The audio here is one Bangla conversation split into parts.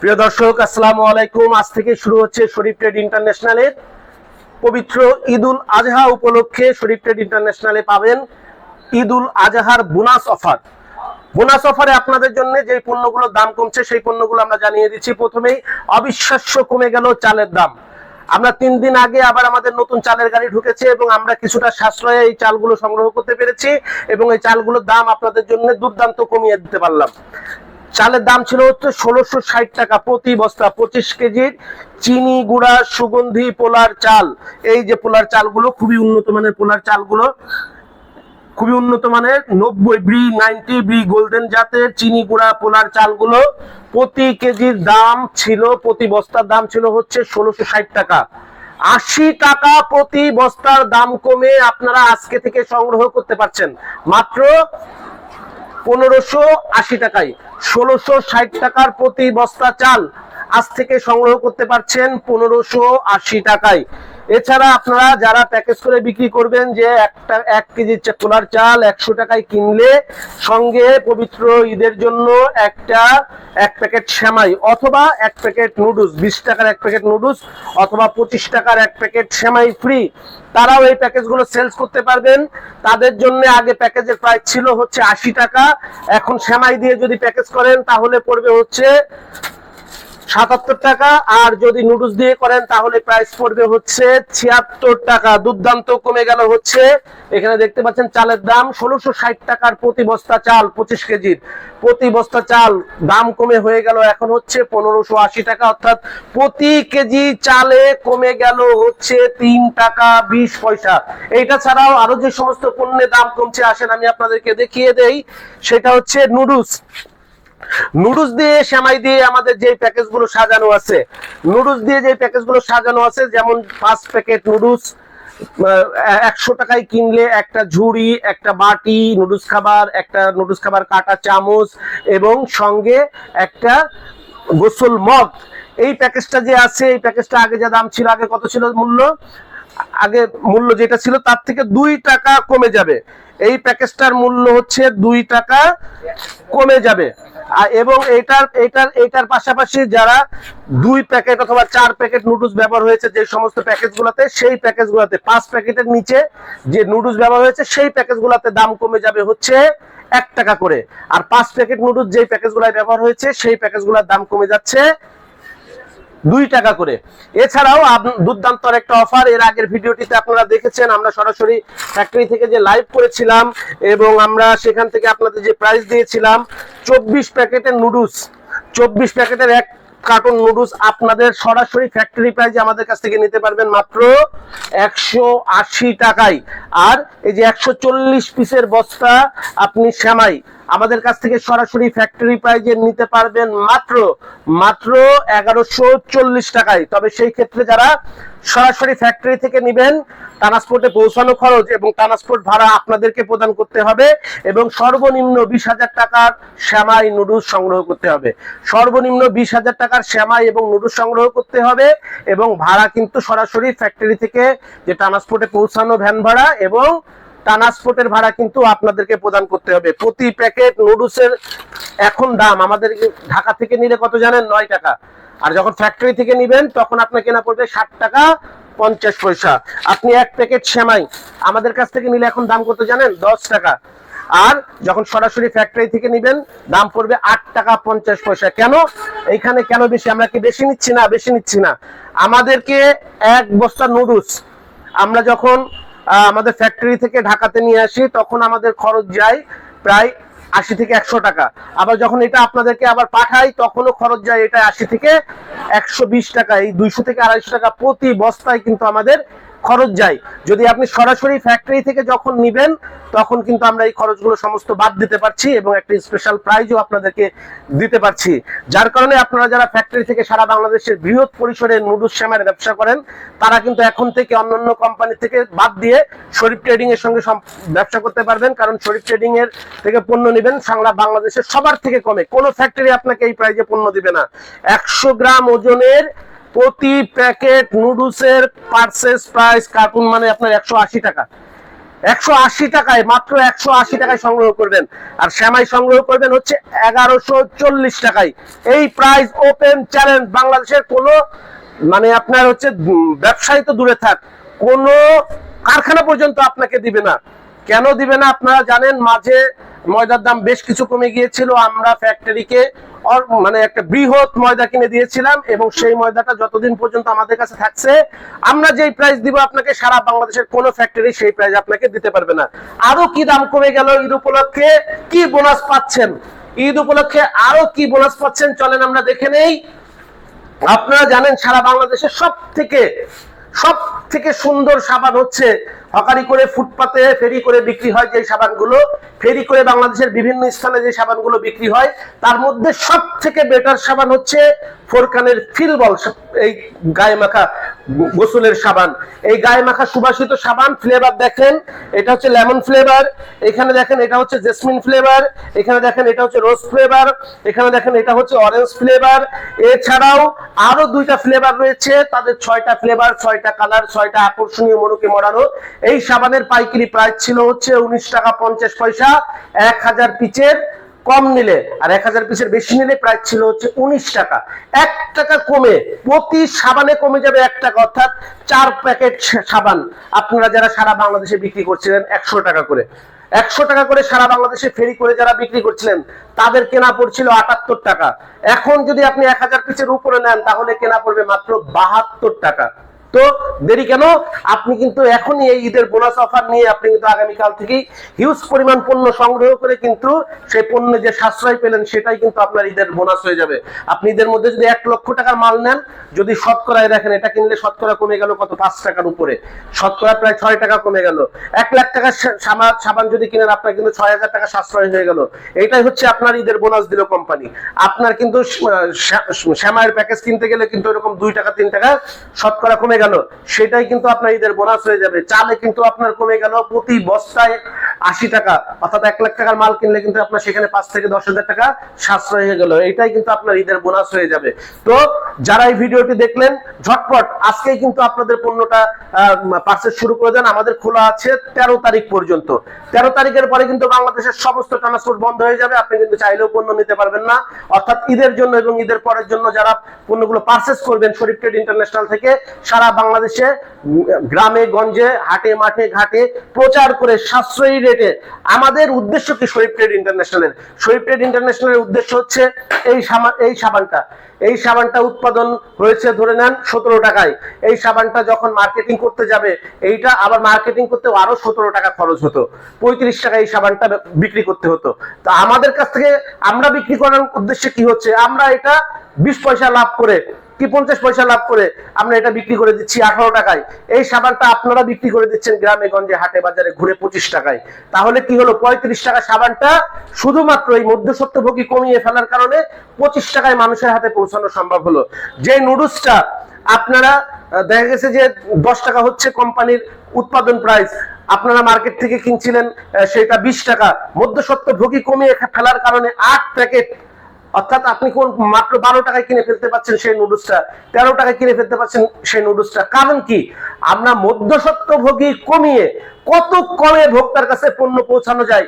প্রিয় দর্শক, আসসালামু আলাইকুম। আজ থেকে শুরু হচ্ছে শরীফ ট্রেড ইন্টারন্যাশনালের পবিত্র ঈদুল আজহা উপলক্ষে শরীফ ট্রেড ইন্টারন্যাশনালে পাবেন ঈদুল আজহার বোনাস অফার। বোনাস অফারে আপনাদের জন্য যে পণ্যগুলোর দাম কমছে, সেই পণ্যগুলো আমরা জানিয়ে দিচ্ছি। প্রথমেই অবিশ্বাস্য কমে গেল চালের দাম। আমরা তিন দিন আগে আবার আমাদের নতুন চালের গাড়ি ঢুকেছে এবং আমরা কিছুটা সাশ্রয়ে এই চালগুলো সংগ্রহ করতে পেরেছি এবং এই চালগুলোর দাম আপনাদের জন্য দুর্দান্ত কমিয়ে দিতে পারলাম। চালের দাম ছিল হচ্ছে ষোলোশো ষাট টাকা প্রতি বস্তা, পঁচিশ কেজির চিনি গুঁড়া, সুগন্ধি, পোলার চাল। এই যে পোলার চালগুলো খুবই উন্নত মানের পোলার চালগুলো, খুবই উন্নত মানের নব্বই ব্রি নাইনটি ব্রি গোল্ডেন জাতের চিনি গুঁড়া পোলার চালগুলো প্রতি কেজির দাম ছিল, প্রতি বস্তার দাম ছিল হচ্ছে ষোলোশো ষাট টাকা। আশি টাকা প্রতি বস্তার দাম কমে আপনারা আজকে থেকে সংগ্রহ করতে পারছেন। মাত্র পনেরোশো আশি টাকায়, ষোলোশো ষাট টাকার প্রতি বস্তা চাল আজ থেকে সংগ্রহ করতে পারছেন পনেরোশো আশি টাকায়। এছাড়া আপনারা যারা প্যাকেজ করে বিক্রি করবেন যে একটা, এক কেজি তোলার চাল একশো টাকায় কিনলে সঙ্গে পবিত্র ঈদের জন্য একটা, এক প্যাকেট সেমাই অথবা এক প্যাকেট নুডলস, বিশ টাকার এক প্যাকেট নুডলস অথবা পঁচিশ টাকার এক প্যাকেট সেমাই ফ্রি তারাও এই প্যাকেজগুলো সেলস করতে পারবেন। তাদের জন্য আগে প্যাকেজের প্রাইস ছিল হচ্ছে আশি টাকা। এখন সেমাই দিয়ে যদি প্যাকেজ করেন তাহলে পড়বে হচ্ছে সাতাত্তর টাকা। আর যদি নুডলস দিয়ে করেন, তাহলে প্রাইস পড়বে হচ্ছে ছিয়াত্তর টাকা। দুর্দান্ত কমে গেল হচ্ছে, এখানে দেখতে পাচ্ছেন চালের দাম ষোলোশো ষাট টাকার প্রতি বস্তা চাল, পঁচিশ কেজির। প্রতি বস্তা চাল দাম কমে হয়ে গেল এখন হচ্ছে পনেরোশো আশি টাকা। অর্থাৎ প্রতি কেজি চালে কমে গেল হচ্ছে তিন টাকা বিশ পয়সা। এইটা ছাড়াও আরও যে সমস্ত পণ্যের দাম কমছে, আসেন আমি আপনাদেরকে দেখিয়ে দেই। সেটা হচ্ছে নুডলস। নুডলস দিয়ে সেমাই দিয়ে আমাদের যে প্যাকেজগুলো সাজানো আছে, নুডলস দিয়ে যে প্যাকেজগুলো সাজানো আছে, যেমন পাঁচ প্যাকেট নুডলস একশো টাকায় কিনলে একটা ঝুড়ি, একটা বাটি, নুডলস খাবার, একটা নুডলস খাবার, কাটা চামচ, এবং সঙ্গে একটা গোসল মগ। এই প্যাকেজটা যে আছে, এই প্যাকেজটা আগে যা দাম ছিল, আগে কত ছিল মূল্য? আগে মূল্য যেটা ছিল তার থেকে দুই টাকা কমে যাবে। এই প্যাকেজটার মূল্য হচ্ছে দুই টাকা কমে যাবে। এবং এটার এটার এটার পাশাপাশি যারা দুই প্যাকেট অথবা চার প্যাকেট নুডলস ব্যবহার হয়েছে যে সমস্ত প্যাকেজ প্যাকেজগুলোতে, সেই প্যাকেজ গুলাতে পাঁচ প্যাকেটের নিচে যে নুডলস ব্যবহার হয়েছে, সেই প্যাকেজ গুলাতে দাম কমে যাবে হচ্ছে এক টাকা করে। আর পাঁচ প্যাকেট নুডলস যেই প্যাকেজগুলো ব্যবহার হয়েছে, সেই প্যাকেজগুলোর দাম কমে যাচ্ছে দুই টাকা করে। এছাড়াও দুর্দান্ত একটা অফার এর আগের ভিডিওটিতে আপনারা দেখেছেন, আমরা সরাসরি ফ্যাক্টরি থেকে যে লাইভ করেছিলাম এবং আমরা সেখান থেকে আপনাদের যে প্রাইস দিয়েছিলাম, চব্বিশ প্যাকেটের নুডলস চব্বিশ প্যাকেটের এক কার্টুন নুডলস আপনাদের সরাসরি ফ্যাক্টরি প্রাইজে আমাদের কাছ থেকে নিতে পারবেন মাত্র একশো আশি টাকায়। আর এই যে একশো চল্লিশ পিসের বস্তা আপনি শ্যামাই আমাদের কাছ থেকে সরাসরি ফ্যাক্টরি প্রাইজে নিতে পারবেন মাত্র মাত্র এগারোশো চল্লিশ টাকায়। তবে সেই ক্ষেত্রে যারা সরাসরি ফ্যাক্টরি থেকে নেবেন, ট্রান্সপোর্টে পৌঁছানো খরচ এবং ট্রান্সপোর্ট ভাড়া আপনাদেরকে প্রদান করতে হবে এবং সর্বনিম্ন বিশ হাজার টাকার শ্যামাই নুডলস সংগ্রহ করতে হবে। সর্বনিম্ন বিশ হাজার টাকার শ্যামাই এবং নুডলস সংগ্রহ করতে হবে এবং ভাড়া কিন্তু সরাসরি ফ্যাক্টরি থেকে যে ট্রান্সপোর্টে পৌঁছানো ভ্যান ভাড়া এবং ট্রান্সপোর্টের ভাড়া কিন্তু আপনাদেরকে প্রদান করতে হবে। প্রতি প্যাকেট নুডলসের এখন দাম, আমাদের ঢাকা থেকে নিলে কত জানেন? নয় টাকা। আর যখন ফ্যাক্টরি থেকে নিবেন, তখন আপনার কেনা পড়বে ষাট টাকা পঞ্চাশ পয়সা। আপনি এক প্যাকেট সেমাই, আমাদের কাছ থেকে নিলে এখন দাম কত জানেন? দশ টাকা। আর যখন সরাসরি ফ্যাক্টরি থেকে নিবেন, দাম পড়বে আট টাকা পঞ্চাশ পয়সা। কেন? এইখানে কেন বেশি? আমরা কি বেশি নিচ্ছি না? বেশি নিচ্ছি না। আমাদেরকে এক বস্তা নুডলস, আমরা যখন আমাদের ফ্যাক্টরি থেকে ঢাকাতে নিয়ে আসি, তখন আমাদের খরচ যায় প্রায় আশি থেকে একশো টাকা। আবার যখন এটা আপনাদেরকে আবার পাঠাই, তখনও খরচ যায় এটা আশি থেকে একশো বিশ টাকা। এই দুইশো থেকে আড়াইশো টাকা প্রতি বস্তায় কিন্তু আমাদের খরচ যায়। যদি আপনি সরাসরি ফ্যাক্টরি থেকে যখন নিবেন, তখন কিন্তু আমরা এই খরচগুলো সমস্ত বাদ দিতে পারছি এবং একটা স্পেশাল প্রাইজও আপনাদেরকে দিতে পারছি। যার কারণে আপনারা যারা ফ্যাক্টরি থেকে সারা বাংলাদেশের বৃহৎ পরিসরে নুডলস শ্যামের ব্যবসা করেন, তারা কিন্তু এখন থেকে অন্যান্য কোম্পানি থেকে বাদ দিয়ে শরীফ ট্রেডিং এর সঙ্গে ব্যবসা করতে পারবেন। কারণ শরীফ ট্রেডিং এর থেকে পণ্য নেবেন সাংলা বাংলাদেশের সবার থেকে কমে। কোনো ফ্যাক্টরি আপনাকে এই প্রাইজে পণ্য দিবে না। একশো গ্রাম ওজনের প্রতি প্যাকেট নুডলসের পার্সেস প্রাইস কার্টুন মানে আপনার একশো আশি টাকা। একশো আশি টাকায়, মাত্র একশো আশি টাকায় সংগ্রহ করবেন। আর শ্যামাই সংগ্রহ করবেন হচ্ছে এগারোশো চল্লিশ টাকায়। এই প্রাইস ওপেন চ্যালেঞ্জ। বাংলাদেশের কোনো মানে আপনার হচ্ছে ব্যবসায়ী তো দূরে থাক, কোনো কারখানা পর্যন্ত আপনাকে দিবে না। কেন দিবে না আপনারা জানেন? মাঝে ময়দার দাম বেশ কিছু কমে গিয়েছিল। আমরা ফ্যাক্টরিকে মানে একটা বৃহৎ ময়দা কিনে দিয়েছিলাম এবং সেই ময়দাটা যতদিন পর্যন্ত আমাদের কাছে থাকছে, আমরা যেই প্রাইস দিব আপনাকে সারা বাংলাদেশের কোন ফ্যাক্টরি সেই প্রাইস আপনাকে দিতে পারবে না। আরও কি দাম কমে গেল ঈদ উপলক্ষে? কি বোনাস পাচ্ছেন? ঈদ উপলক্ষে আরও কি বোনাস পাচ্ছেন? চলেন আমরা দেখে নেই। আপনারা জানেন সারা বাংলাদেশের সব থেকে সব থেকে সুন্দর সাবান হচ্ছে হকারি করে ফুটপাতে ফেরি করে বিক্রি হয় যে সাবানগুলো, ফেরি করে বাংলাদেশের বিভিন্ন স্থানে যে সাবানগুলো বিক্রি হয়, তার মধ্যে সব থেকে বেটার সাবান হচ্ছে ফোরকানের ফিলবল এই গায়ে মাখা গোসলের সাবান। এই গায়ে মাখা সুবাসিত সাবান ফ্লেভার দেখেন, এটা হচ্ছে লেমন ফ্লেভার এখানে দেখেন এটা হচ্ছে জেসমিন ফ্লেভার এখানে দেখেন এটা হচ্ছে রোজ ফ্লেভার এখানে দেখেন এটা হচ্ছে অরেঞ্জ ফ্লেভার এছাড়াও আরও দুইটা ফ্লেভার রয়েছে, তাদের ছয়টা ফ্লেভার ছয়টা কালার ছয়টা আকর্ষণীয় মনুকে মরানো। এই সাবানের পাইকারি প্রাইস ছিল হচ্ছে উনিশ টাকা পঞ্চাশ পয়সা, এক হাজার পিচের কম নিলে। আর এক হাজার পিসের বেশি নিলে প্রাইস ছিল হচ্ছে উনিশ টাকা। এক টাকা কমে, প্রতি সাবানে কমে যাবে এক টাকা, অর্থাৎ চার প্যাকেট সাবান। আপনারা যারা সারা বাংলাদেশে বিক্রি করছিলেন একশো টাকা করে। একশো টাকা করে সারা বাংলাদেশে ফেরি করে যারা বিক্রি করছিলেন, তাদের কেনা পড়ছিল আটাত্তর টাকা। এখন যদি আপনি এক হাজার পিসের উপরে নেন, তাহলে কেনা পড়বে মাত্র বাহাত্তর টাকা। তো দেরি কেন? আপনি কিন্তু এখনই এই ঈদের বোনাস অফার নিয়ে আপনি কিন্তু আগামীকাল থেকেই হিউজ পরিমাণ পণ্য সংগ্রহ করে কিন্তু সেই পণ্য যে সাশ্রয় পেলেন সেটাই কিন্তু আপনার ঈদের বোনাস হয়ে যাবে। আপনি ঈদের মধ্যে যদি এক লক্ষ টাকার মাল নেন, যদি শতকরায় দেখেন, এটা কিনলে শতকরা কমে গেল কত? পাঁচ টাকার উপরে। শতকরা প্রায় ছয় টাকা কমে গেল। এক লাখ টাকার সামা- সাবান যদি কিনেন, আপনার কিন্তু ছয় হাজার টাকা সাশ্রয় হয়ে গেল। এটাই হচ্ছে আপনার ঈদের বোনাস দিল কোম্পানি আপনার কিন্তু শ্যামায়ের প্যাকেজ কিনতে গেলে কিন্তু এরকম দুই টাকা, তিন টাকা শতকরা কমে গেল, সেটাই কিন্তু আপনার ঈদের বোনাস হয়ে যাবে। চালে কিন্তু আপনার কমে গেল, প্রতি বস্তায় আশি টাকা, অর্থাৎ এক লাখ টাকার মাল কিনলে কিন্তু আপনার সেখানে পাঁচ থেকে দশ হাজার টাকা সাশ্রয় হয়ে গেল। এটাই কিন্তু আপনার ঈদের বোনাস হয়ে যাবে। তো যারা এই ভিডিওটি দেখলেন, ঝটপট আজকেই কিন্তু আপনাদের পণ্যটা পার্সেস শুরু করে দেন। আমাদের খোলা আছে তেরো তারিখ পর্যন্ত। তেরো তারিখের পরে কিন্তু বাংলাদেশের সমস্ত ট্রান্সপোর্ট বন্ধ হয়ে যাবে। আপনি কিন্তু চাইলেও পণ্য নিতে পারবেন না। অর্থাৎ ঈদের জন্য এবং ঈদের পরের জন্য যারা পণ্যগুলো পার্সেস করবেন শরীফ ট্রেড ইন্টারন্যাশনাল থেকে, সারা বাংলাদেশে গ্রামে, গঞ্জে, হাটে, মাঠে, ঘাটে প্রচার করে সাশ্রয়ী রেটে আমাদের উদ্দেশ্য কি শরীফ ট্রেড ইন্টারন্যাশনালের? শরীফ ট্রেড ইন্টারন্যাশনালের উদ্দেশ্য হচ্ছে এই সামা এই সাবানটা। এই সাবানটা উৎপাদন হয়েছে ধরে নেন সতেরো টাকায়। এই সাবানটা যখন মার্কেটিং করতে যাবে, এইটা আবার মার্কেটিং করতে আরও সতেরো টাকা খরচ হতো। পঁয়ত্রিশ টাকা এই সাবানটা বিক্রি করতে হতো। তো আমাদের কাছ থেকে আমরা বিক্রি করার উদ্দেশ্যে কি হচ্ছে? আমরা এটা বিশ পয়সা লাভ করে কি পঞ্চাশ পয়সা লাভ করে আমরা এটা বিক্রি করে দিচ্ছি আঠারো টাকায়? এই সাবানটা আপনারা বিক্রি করে দিচ্ছেন গ্রামে গঞ্জে, হাটে বাজারে ঘুরে পঁচিশ টাকায়। তাহলে কি হলো? পঁয়ত্রিশ টাকা সাবানটা শুধুমাত্র এই মধ্যসত্ত্বভোগী কমিয়ে ফেলার কারণে পঁচিশ টাকায় মানুষের হাতে পৌঁছানো সম্ভব হলো। যে নুডলসটা আপনারা দেখা গেছে যে দশ টাকা হচ্ছে কোম্পানির উৎপাদন প্রাইস আপনারা মার্কেট থেকে কিনছিলেন সেটা বিশ টাকা। মধ্যস্বত্ব ভোগী কমিয়ে ফেলার কারণে আট প্যাকেট অর্থাৎ আপনি কোন মাত্র বারো টাকায় কিনে ফেলতে পারছেন সেই নুডলসটা, তেরো টাকায় কিনে ফেলতে পারছেন সেই নুডলসটা। কারণ কি? আমরা মধ্যসত্ত্বভোগী কমিয়ে কত কমে ভোক্তার কাছে পণ্য পৌঁছানো যায়,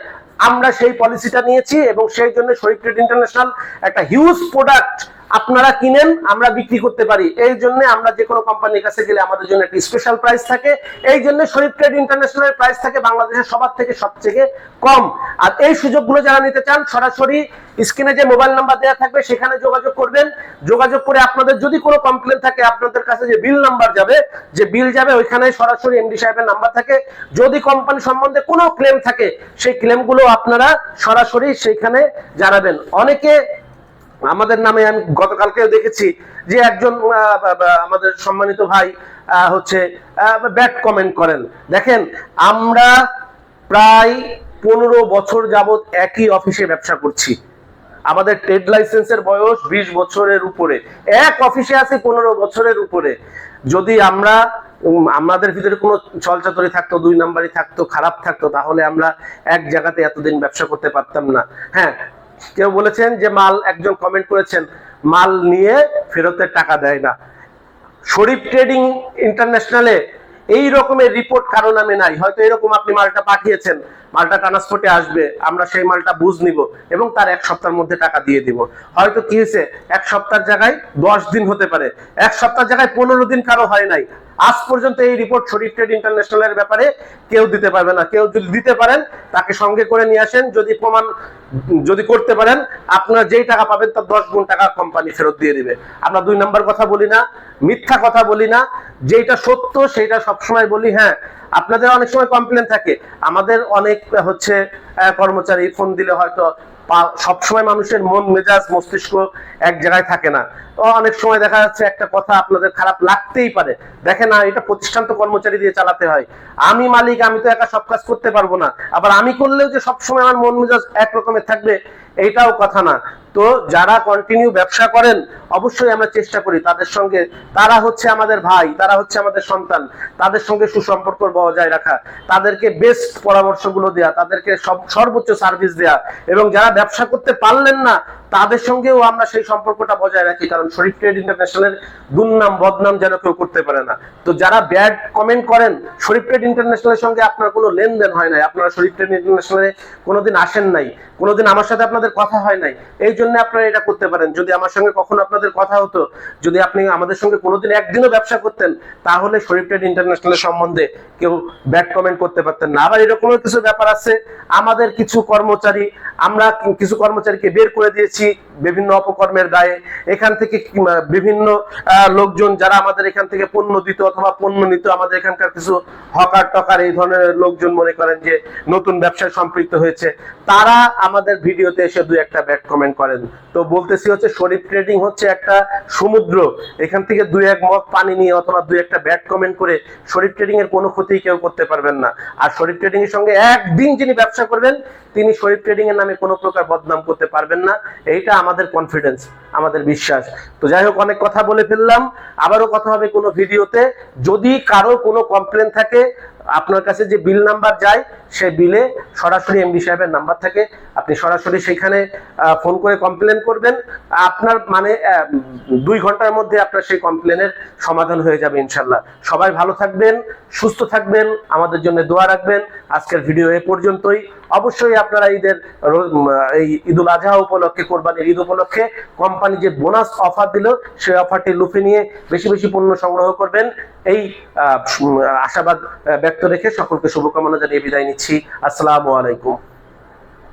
আমরা সেই পলিসিটা নিয়েছি এবং সেই জন্য শরীফ ট্রেড ইন্টারন্যাশনাল একটা হিউজ প্রোডাক্ট আপনারা কিনেন, আমরা বিক্রি করতে পারি। এই জন্য আমরা যে কোনো কোম্পানির কাছে গেলে আমাদের জন্য একটা স্পেশাল প্রাইস থাকে। এই জন্য শরীফ ট্রেড ইন্টারন্যাশনালের প্রাইস থাকে বাংলাদেশের সবার থেকে সবথেকে কম। আর এই সুযোগগুলো যারা নিতে চান, সরাসরি স্ক্রিনে যে মোবাইল নাম্বার দেওয়া থাকবে, সেখানে যোগাযোগ করবেন। যোগাযোগ করে আপনাদের যদি কোনো কমপ্লেন থাকে, আপনাদের কাছে যে বিল নাম্বার যাবে, যে বিল যাবে, ওইখানে সরাসরি এমডি সাহেবের নাম্বার থাকে। যদি কোম্পানি সম্বন্ধে কোনো ক্লেম থাকে, সেই ক্লেমগুলো আপনারা সরাসরি সেখানে জানাবেন। অনেকে আমাদের নামে আমি গতকালকেও দেখেছি যে একজন আমাদের সম্মানিত ভাই হচ্ছে ব্যাড কমেন্ট করেন। দেখেন, আমরা প্রায় পনেরো বছর যাবত একই অফিসে ব্যবসা করছি। আমাদের ট্রেড লাইসেন্সের বয়স বিশ বছরের উপরে। এক অফিসে আছে পনেরো বছরের উপরে। যদি আমরা আমাদের ভিতরে কোনো ছলচাতরি থাকতো, দুই নাম্বারই থাকতো, খারাপ থাকতো, তাহলে আমরা এক জায়গাতে এতদিন ব্যবসা করতে পারতাম না। হ্যাঁ কেউ বলেছেন যে মাল, একজন কমেন্ট করেছেন, মাল নিয়ে ফেরতের টাকা দেয় না। শরীফ ট্রেডিং ইন্টারন্যাশনালে এই রকমের রিপোর্ট কারও নামে নাই। হয়তো এরকম আপনি মালটা পাঠিয়েছেন, মালটা ট্রান্সপোর্টে আসবে, আমরা সেই মালটা বুঝ নিব এবং তার এক সপ্তাহের মধ্যে টাকা দিয়ে দিব। হয়তো কি হয়েছে, এক সপ্তাহের জায়গায় দশ দিন হতে পারে, এক সপ্তাহের জায়গায় পনেরো দিন কারও হয় নাই। আজ পর্যন্ত এই রিপোর্ট শরীফ ট্রেড ইন্টারন্যাশনালের ব্যাপারে কেউ দিতে পারবে না। কেউ যদি দিতে পারেন, তাকে সঙ্গে করে নিয়ে আসেন। যদি প্রমাণ, যদি করতে পারেন, আপনার যেই টাকা পাবেন তার দশ গুণ টাকা কোম্পানি ফেরত দিয়ে দিবে। আমরা দুই নাম্বার কথা বলি না, মিথ্যা কথা বলি না। যেটা সত্য সেটা সবসময় বলি হ্যাঁ। আপনাদের অনেক সময় কমপ্লেন থাকে। আমাদের অনেক, হচ্ছে কর্মচারী ফোন দিলে হয়তো সবসময় মানুষের মন, মেজাজ, মস্তিষ্ক এক জায়গায় থাকে না। তো অনেক সময় দেখা যাচ্ছে একটা কথা আপনাদের খারাপ লাগতেই পারে। দেখে না, এটা প্রতিষ্ঠান তো কর্মচারী দিয়ে চালাতে হয়। আমি মালিক, আমি তো একা সব কাজ করতে পারব না। আবার আমি করলেও যে সবসময় আমার মন, মেজাজ একরকমের থাকবে এইটাও কথা না। তো যারা কন্টিনিউ ব্যবসা করেন, অবশ্যই আমরা চেষ্টা করি তাদের সঙ্গে। তারা হচ্ছে আমাদের ভাই, তারা হচ্ছে আমাদের সন্তান। তাদের সঙ্গে সুসম্পর্ক বজায় রাখা, তাদেরকে বেস্ট পরামর্শগুলো দেয়া, তাদেরকে সব সর্বোচ্চ সার্ভিস দেয়া। এবং যারা ব্যবসা করতে পারলেন না তাদের সঙ্গেও আমরা সেই সম্পর্কটা বজায় রাখি, কারণ শরীফ ট্রেড ইন্টারন্যাশনালের দুর্নাম, বদনাম যেন কেউ করতে পারে না। তো যারা ব্যাড কমেন্ট করেন, শরীফ ট্রেড ইন্টারন্যাশনালের সঙ্গে আপনার কোনো লেনদেন হয় নাই, আপনারা শরীফ ট্রেড ইন্টারন্যাশনালে কোনোদিন আসেন নাই, কোনোদিন আমার সাথে আপনাদের কথা হয় নাই, এই জন্য আপনারা এটা করতে পারেন। যদি আমার সঙ্গে কখনো আপনাদের কথা হতো, যদি আপনি আমাদের সঙ্গে কোনোদিন একদিনও ব্যবসা করতেন, তাহলে শরীফ ট্রেড ইন্টারন্যাশনালের সম্বন্ধে কেউ ব্যাড কমেন্ট করতে পারতেন না। আবার এরকমও কিছু ব্যাপার আছে, আমাদের কিছু কর্মচারী, আমরা কিছু কর্মচারীকে বের করে দিয়েছি 1 বিভিন্ন অপকর্মের দায়ে এখান থেকে বিভিন্ন লোকজন যারা আমাদের এখান থেকে পণ্য দিত অথবা পণ্য নিত, আমাদের এখানকার কিছু হকার টকার এই ধরনের লোকজন মনে করেন যে নতুন ব্যবসায় সম্পৃক্ত হয়েছে, তারা আমাদের ভিডিওতে এসে দুই একটা ব্যাড কমেন্ট করেন। তো বলতেছি হচ্ছে, শরীফ ট্রেডিং হচ্ছে একটা সমুদ্র, এখান থেকে দুই এক মগ পানি নিয়ে অথবা দুই একটা ব্যাড কমেন্ট করে শরীফ ট্রেডিং এর কোনো ক্ষতি কেউ করতে পারবেন না। আর শরীফ ট্রেডিং এর সঙ্গে একদিন যিনি ব্যবসা করবেন, তিনি শরীফ ট্রেডিং এর নামে কোনো প্রকার বদনাম করতে পারবেন না। এইটা আমাদের কনফিডেন্স আমাদের বিশ্বাস। তো যাই হোক, অনেক কথা বলে ফেললাম। আবারও কথা হবে কোনো ভিডিওতে যদি কারও কোনো কমপ্লেন থাকে আপনার কাছে যে বিল নাম্বার যায়, সেই বিলে সরাসরি এমডি সাহেবের নাম্বার থাকে। আপনি সরাসরি সেখানে ফোন করে কমপ্লেন করবেন। আপনার মানে দুই ঘণ্টার মধ্যে আপনার সেই কমপ্লেনের সমাধান হয়ে যাবে ইনশাল্লাহ সবাই ভালো থাকবেন, সুস্থ থাকবেন, আমাদের জন্য দোয়া রাখবেন। আজকের ভিডিও এ পর্যন্তই। অবশ্যই আপনারা ঈদের এই ঈদুল আজহা উপলক্ষে, কোরবানির ঈদ উপলক্ষে কোম্পানি যে বোনাস অফার দিল, সেই অফারটি লুফে নিয়ে বেশি বেশি পণ্য সংগ্রহ করবেন। এই আশাবাদ ব্যক্ত রেখে সকলকে শুভকামনা জানিয়ে বিদায় নিচ্ছি। আসসালামু আলাইকুম।